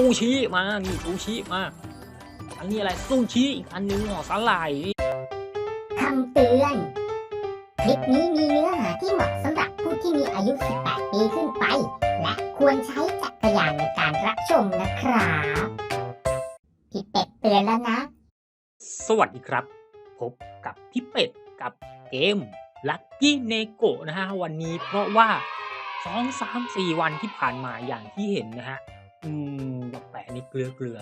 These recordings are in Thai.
ซูชิมานี่ซูชิมาอันนี้อะไรซูชิอีกอันนึงห่อสาหร่ายคำเตือน คลิปนี้มีเนื้อหาที่เหมาะสำหรับผู้ที่มีอายุ 18 ปีขึ้นไป และควรใช้จักรยานในการรับชมนะครับพี่เป็ดเตือนแล้วนะ สวัสดีครับ พบกับพี่เป็ดกับเกม Lucky n e g o นะฮะวันนี้เพราะว่าสองสามสี่วันที่ผ่านมาอย่างที่เห็นนะฮะ อืมแบบแปะนี่เกลือเกลือ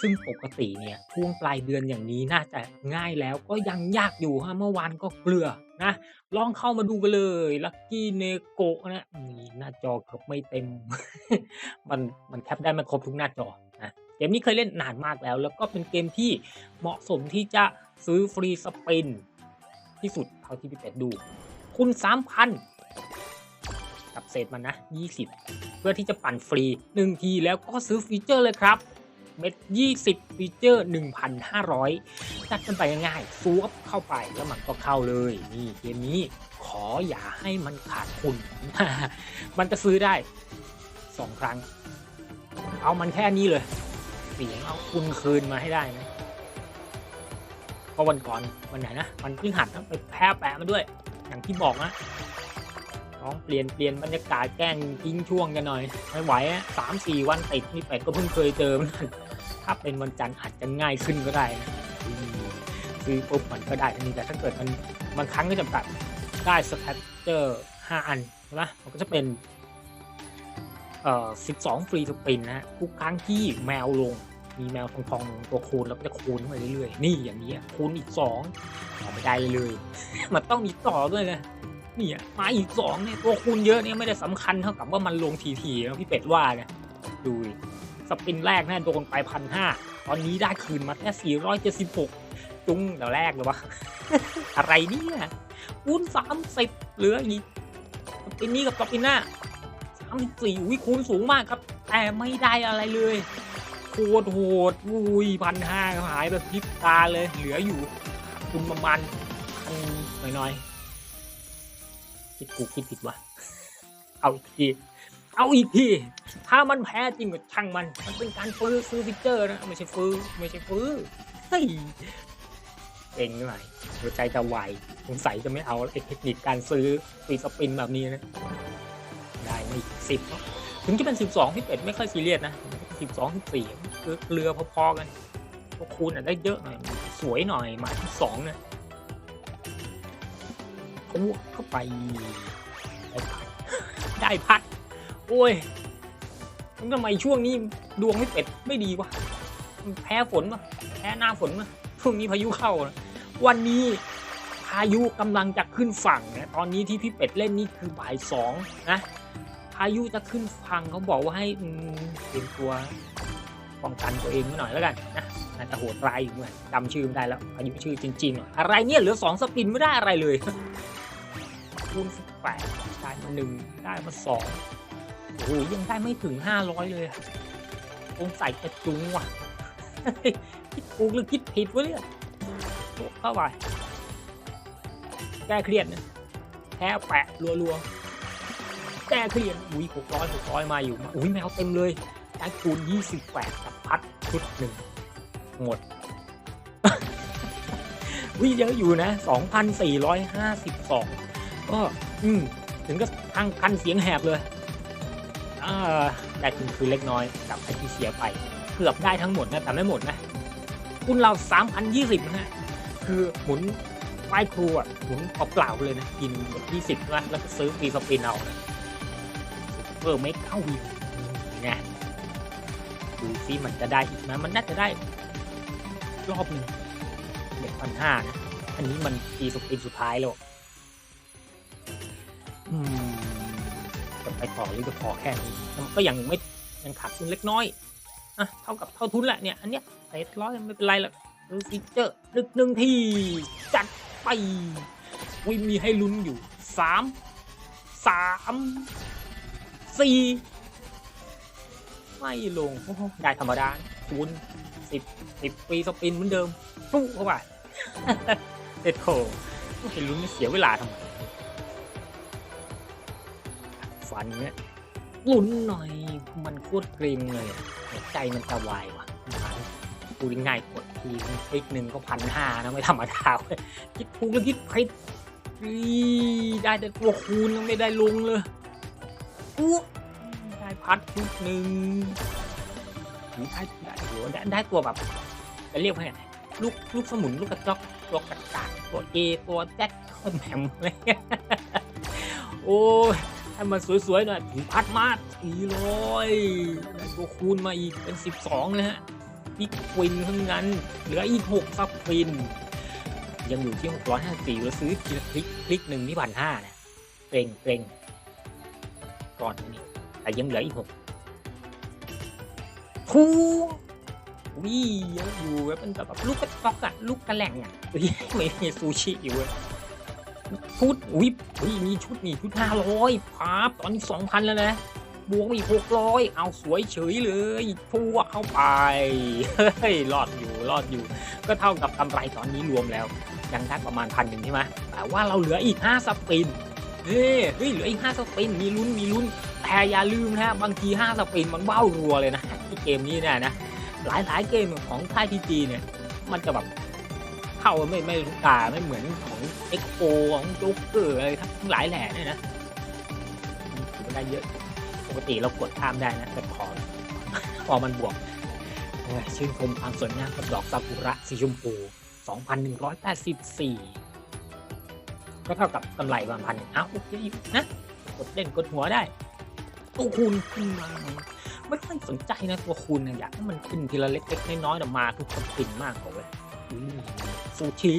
ซึ่งปกติเนี่ยช่วงปลายเดือนอย่างนี้น่าจะง่ายแล้วก็ยังยากอยู่ฮะเมื่อวานก็เกลือนะ ลองเข้ามาดูกันเลย Lucky n e g o นะนี่หน้าจอเกือบไม่เต็ม มันมันแคปได้ไม่ครบทุกหน้าจอนะเกมนี้เคยเล่นนานมากแล้ว แล้วก็เป็นเกมที่เหมาะสมที่จะซื้อฟรีสปินที่สุดเท่าที่พี่เป็ดดู คุณสามพัน กับเศษมันนะ 20 เพื่อที่จะปั่นฟรี 1 ทีแล้วก็ซื้อฟีเจอร์เลยครับ เม็ด 20 ฟีเจอร์ 1,500จัดกันไปง่ายๆซูบเข้าไปแล้วมันก็เข้าเลย นี่เกมนี้ขออย่าให้มันขาดทุน มันจะซื้อได้ 2 ครั้ง เอามันแค่นี้เลย เสียงเอาคุณคืนมาให้ได้นะเพราะวันก่อนวันไหนนะวันพฤหัสนะไปแพ้แปะมาด้วย อย่างที่บอกนะ น้องเปลี่ยนเปลี่ยนบรรยากาศแกล้งทิ้งช่วงกันหน่อยไม่ไหวอะสามสี่วันติดนี่เป็ดก็เพิ่งเคยเจอมันถ้าเป็นวันจันทร์อาจจะง่ายขึ้นก็ได้นะอืมซื้อปุ๊บมันก็ได้ทันทีแต่ถ้าเกิดมันบางครั้งก็จะแบบได้สแคตเจอร์ห้าอันใช่ไหมมันก็จะเป็นเอ่อ12ฟรีสปินนะฮะทุกครั้งที่แมวลงมีแมวทองทองตัวคูณแล้วก็จะคูณขึ้นไปเรื่อยๆ นี่อย่างนี้คูณอีก2ต่อไม่ได้เลย มันต้องมีต่อด้วยนะ นี่อะมาอีก2เนี่ยตัวคูณเยอะเนี่ยไม่ได้สำคัญเท่ากับว่ามันลงทีๆนะพี่เป็ดว่าเนี่ยดูดิสปินแรกนะโดนไปพันห้าตอนนี้ได้คืนมาแค่ 476 จุ้งแต่แรกเลยวะ อะไรเนี่ยคูณ 30 เหลืออีกสปินนี้กับสปินหน้าสามสิบสี่วิคูณสูงมากครับ แต่ไม่ได้อะไรเลยโคตรโหดอุ้ยพันห้าหายแบบพิบตาเลย เหลืออยู่คุณประมาณหน่อยๆ คิดกูคิดผิดวะเอาอีกทีเอาอีกทีถ้ามันแพ้จริงก็ช่างมัน มันเป็นการฟื้อซื้อฟิเจอร์นะ ไม่ใช่ฟื้อไม่ใช่ฟื้อเฮ้ยเองหน่อยหัวใจจะวายสงสัยจะไม่เอาไอ้เทคนิคการซื้อฟีสปินแบบนี้นะ ได้ไม่สิบถึงจะเป็นสิบสองพี่เป็ดไม่ค่อยซีเรียสนะสิบสองสิบสี่เรือพอๆกันพวกคูณอะได้เยอะหน่อย สวยหน่อยมาที่สองเนี่ย เขาเข้าไป ได้พัด ได้พัด โอ้ยทำไมช่วงนี้ดวงพี่เป็ดไม่ดีวะ แพ้ฝนปะแพ้หน้าฝนปะช่วงนี้พายุเข้านะวันนี้พายุกำลังจะขึ้นฝั่งนะตอนนี้ที่พี่เป็ดเล่นนี่คือบ่ายสองนะพายุจะขึ้นฝั่งเขาบอกว่าให้เตรียมตัวป้องกันตัวเองหน่อยแล้วกันนะน่าจะโหดร้ายอยู่ด้วยจำชื่อไม่ได้แล้ว พายุชื่อจริงๆหน่อยอะไรเนี่ยเหลือสองสปินไม่ได้อะไรเลย คูณแปได้มาหนึ่งได้มาสองโอ้ยยังได้ไม่ถึงห้าร้อยเลยคงใส่กระจุงว่ะ คิดถูกหรือคิดผิดวะเนี่ยเข้าไปแก้เครียดนะแพ้แปะรัวๆแก้เครียดอุ้ย600 600มาอยู่มาอุ้ยแมวเต็มเลยได้คูณ28กับพัดชุดหนึ่งหมดวิ่งเยอะอยู่นะ 2,452 ก็อืมถึงก็ทางคันเสียงแหบเลยอ่าได้คืนคือเล็กน้อยกับไอที่เสียไป เกือบได้ทั้งหมดนะแต่ไม่หมดนะคุณเราสามพันยี่สิบนะฮะคือหมุนไหว้ครูอะหมุนเปล่าๆเลยนะกินหมดยี่สิบนะแล้วก็ซื้อฟรีสปินเอานะเพิ่มไม่เข้าอีกไงดูซิมันจะได้อีกไหมมันน่าจะได้ รอบหนึ่งเด็กพันห้านะอันนี้มันปีสุดปีสุดท้ายแล้ว จะไปต่อหรือจะพอแค่นี้มันก็ยังไม่ยังขาดทุนเล็กน้อยอะเท่ากับเท่าทุนแหละเนี่ยอันเนี้ยเศษร้อยไม่เป็นไรหรอกดูฟีเจอร์ดึกหนึ่งทีจัดไปวิมีให้ลุ้นอยู่สามสามสี่ไม่ลงได้ธรรมดาคูณสิบสิบปีสปินเหมือนเดิมปุ๊บเข้าไปเด็ดโถเห็นลุ้นเสียเวลาทำไม ฟันเนี่ยลุ้นหน่อยมันโคตรเกรงเลยอะหัวใจมันจะวายว่ะดูง่ายๆกดทีคลิกหนึ่งก็พันห้านะไม่ธรรมดาเว้ยคิดถูกแล้วคิดผิดอีได้แต่ตัวคูณยังไม่ได้ลงเลยอู้ได้พัดชุดหนึ่งได้ได้โหได้ได้ตัวแบบจะเรียกว่าไงลูกลูกสมุนลูกกระจอกตัวกระกากตัวเอตัวแจ็คตัวแหมมอะไรเงี้ยโอ้ย ให้มันสวยๆหน่อยถึงพัดมาสี่ร้อยได้ตัวคูณมาอีกเป็นสิบสองเลยฮะนี่ควินทั้งนั้นเหลืออีกหกซับควิน ยังอยู่ที่หกร้อยห้าสี่เราซื้อคลิกคลิกหนึ่งที่พันห้าเนี่ยเกรงเกรงก่อนนี้แต่ยังเหลืออีกหกทูวิเยอะอยู่แบบเป็นแบบลูกกระตอกอะลูกกระแหล่งอะเฮ้ยไม่มีซูชิอยู่เว้ย ชุดอุ้ยอุ้ยมีชุดนี่ชุดห้าร้อยพาบตอนนี้สองพันแล้วนะบวกมาอีกหกร้อยเอาสวยเฉยเลยทั่วเข้าไปเฮ้ยรอดอยู่รอดอยู่ ก็เท่ากับกำไรตอนนี้รวมแล้ว ยังได้ประมาณพันหนึ่งใช่ไหมแต่ว่าเราเหลืออีกห้าสปินเฮ้ยเฮ้ยเหลืออีกห้าสปินมีลุ้นมีลุ้นแต่อย่าลืมนะฮะบางทีห้าสปินมันว้ารัวเลยนะที่เกมนี้เนี่ยนะหลายหลายๆเกมของค่ายพีจีเนี่ยมันจะแบบ เข้าไม่ไม่ทุกตาไม่เหมือนของเอ็กโของโจ๊กเกอร์อะไรทั้งหลายแหล่เนี่ยนะถือว่าได้เยอะ ปกติเรากดข้ามได้นะ แต่พอพอมันบวกชื่นชมความสวยงามกับดอกซากุระสีชมพู 2,184 ก็เท่ากับกำไรประมาณพันอ้าวโอเคอยู่นะ กดเล่นกดหัวได้ตัวคูณขึ้นมาไม่ค่อยสนใจนะตัวคูณนะอยากให้มันขึ้นทีละเล็กๆน้อยๆแต่มาทุกคนปินมากกว่าเว้ย ซูชิ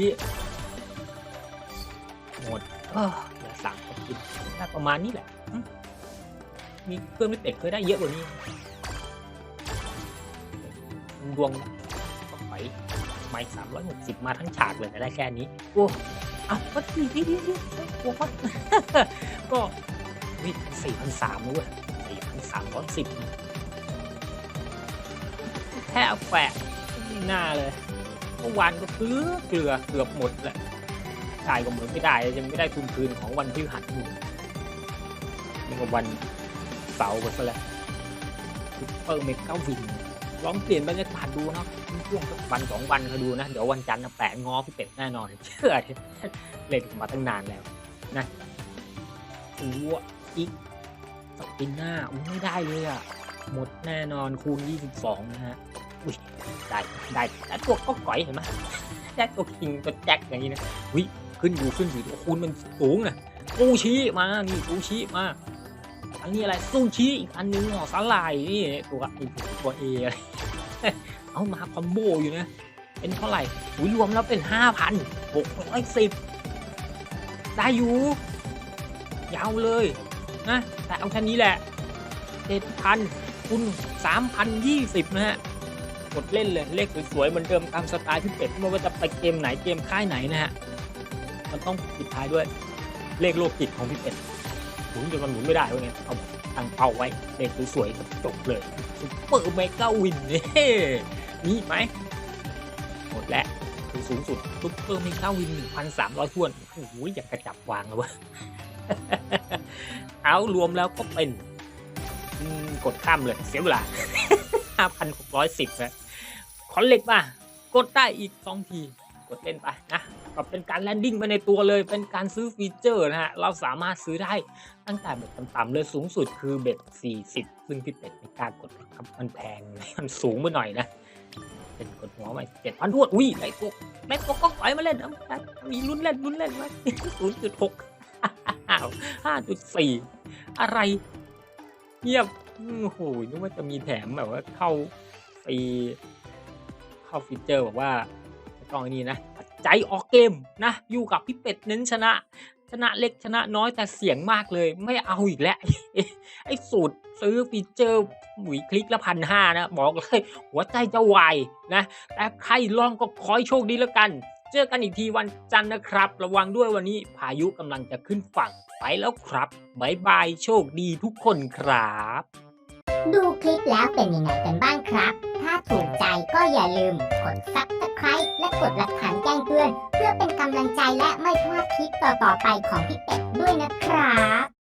หมดเออเหลือสามคนกินได้ประมาณนี้แหละอืมมีเพื่อนไม่เป็ดเคยได้เยอะกว่านี้ดวงก็ไปไม่สามร้อยหกสิบมาทั้งฉากเลยแต่ได้แค่นี้ โอ้เอาวัดดีดีดีดีโอ้วัดก็วิสี่พันสามเลยสี่พันสามร้อยสิบแค่เอาแฝะไม่น่าเลย เมื่อวานก็เกลือเกลือเกือบหมดแหละจ่ายก็เหมือนไม่ได้ยังไม่ได้ทุนคืนของวันพฤหัสอยู่นี่ก็วันเสาร์ก็ซะแล้วซุปเปอร์เมกาวินลองเปลี่ยนบรรยากาศดูนะช่วงวันสองวันเขาดูนะ เดี๋ยววันจันทร์แปะงอพี่เป็ดแน่นอนเชื่อเล่นมาตั้งนานแล้วนะตัวอีกสปินหน้าอุ้ไม่ได้เลยอะหมดแน่นอนคูณ 22 นะฮะอุ้ย ได้ได้แต่ตัวก็ก่อยเห็นไหมได้ตัวคิงตัวแจ็คอย่างนี้นะวิขึ้นอยู่ขึ้นอยู่ตัวคูณมันสูงนะซูชิมานี่ซูชิมาอันนี้อะไรซูชิอีกอันนึงห่อสาหร่ายนี่ตัวไอ้ตัวเออะไรเอามาคอมโบอยู่นะเป็นเท่าไหร่อุ้ยรวมแล้วเป็นห้าพันหกร้อยสิบได้อยู่ยาวเลยนะแต่เอาแค่นี้แหละเจ็ดพันคูณสามพันยี่สิบนะฮะ กดเล่นเลยเลขสวยๆเหมือนเดิมตามสไตล์พี่เป็ดไม่ว่าจะไปเกมไหนเกมค่ายไหนนะฮะมันต้องปิดท้ายด้วยเลขโลกจิตของพี่เป็ดหมุนจนมันหมุนไม่ได้วะเนี่ยเอาตั้งเป้าไว้เลขสวยๆจบเลยซุปเปอร์เมกาวินนี่มีไหมหมดแล้วคือสูงสุดซุปเปอร์เมกาวินหนึ่งพันสามร้อยทวนโอ้โหอยากกระจับวางเลยวะเอารวมแล้วก็เป็นกดข้ามเลยเสียเวลาห้าพันห กร้อนเหล็กป่ะกดได้อีกสองที กดเล่นไปนะก็เป็นการแลนดิ้งไปในตัวเลย เป็นการซื้อฟีเจอร์นะฮะ เราสามารถซื้อได้ตั้งแต่เบ็ดต่ำๆเลยสูงสุดคือเบ็ด 40 ซึ่งพี่เป็ดในกล้ากดครับมันแพงมันสูงไปหน่อยนะ เป็นกดหัวไปเจ็ดพันทวด อุ้ยได้ตัวได้ตัวก็ปล่อยมาเล่นเอาได้มีลุ้นเล่นลุ้นเล่นไหมศูนย์จุดหกห้าจุดสี่อะไรเงียบโอ้โหนึกว่าจะมีแถมแบบว่าเข้าฟรี เข้าฟีเจอร์แบบว่าต้องอ้นี่นะใจออกเกมนะ อยู่กับพี่เป็ดเน้นชนะ ชนะเล็กชนะน้อยแต่เสียงมากเลย ไม่เอาอีกแล้วไอ้สูตรซื้อฟีเจอร์หวีคลิกละพันห้านะ บอกเลยหัวใจจะวายนะ แต่ใครลองก็ขอให้โชคดีแล้วกัน เจอกันอีกทีวันจันทร์นะครับ ระวังด้วยวันนี้พายุกำลังจะขึ้นฝั่งไปแล้วครับบายบายโชคดีทุกคนครับ ดูคลิปแล้วเป็นยังไงกันบ้างครับ ถ้าถูกใจก็อย่าลืมกด subscribe และกดหลักฐานแจ้งเตือน เพื่อเป็นกำลังใจและไม่พลาดคลิปต่อๆไปของพี่เป็ดด้วยนะครับ